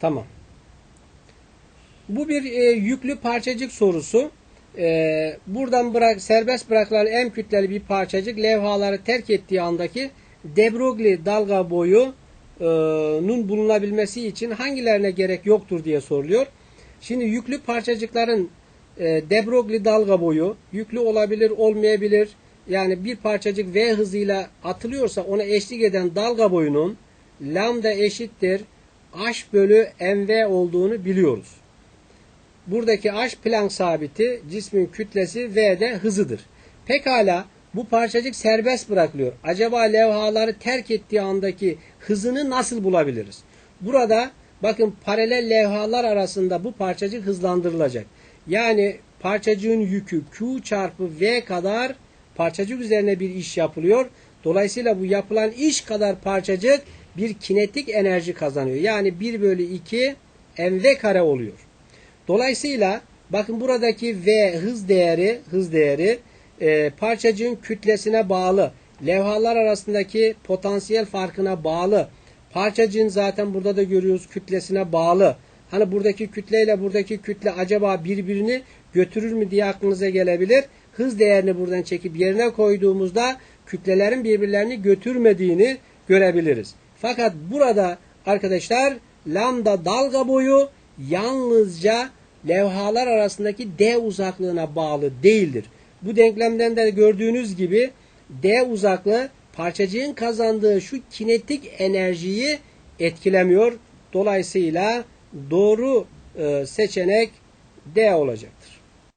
Tamam. Bu bir e, yüklü parçacık sorusu. E, buradan bırak serbest bırakılan M kütleli bir parçacık levhaları terk ettiği andaki de Broglie dalga boyunun bulunabilmesi için hangilerine gerek yoktur diye soruluyor. Şimdi yüklü parçacıkların e, de Broglie dalga boyu yüklü olabilir, olmayabilir. Yani bir parçacık V hızıyla atılıyorsa ona eşlik eden dalga boyunun lambda eşittir h bölü mv olduğunu biliyoruz. Buradaki h Planck sabiti cismin kütlesi v de hızıdır. Pekala bu parçacık serbest bırakılıyor. Acaba levhaları terk ettiği andaki hızını nasıl bulabiliriz? Burada bakın paralel levhalar arasında bu parçacık hızlandırılacak. Yani parçacığın yükü Q çarpı V kadar parçacık üzerine bir iş yapılıyor. Dolayısıyla bu yapılan iş kadar parçacık bir kinetik enerji kazanıyor. Yani 1 bölü 2 mv kare oluyor. Dolayısıyla bakın buradaki V hız değeri hız değeri e, parçacığın kütlesine bağlı. Levhalar arasındaki potansiyel farkına bağlı. Parçacığın zaten burada da görüyoruz kütlesine bağlı. Hani buradaki kütleyle buradaki kütle acaba birbirini götürür mü diye aklınıza gelebilir. Hız değerini buradan çekip yerine koyduğumuzda kütlelerin birbirlerini götürmediğini görebiliriz. Fakat burada arkadaşlar lambda dalga boyu yalnızca levhalar arasındaki D uzaklığına bağlı değildir. Bu denklemden de gördüğünüz gibi D uzaklığı parçacığın kazandığı şu kinetik enerjiyi etkilemiyor. Dolayısıyla doğru e, seçenek D olacaktır.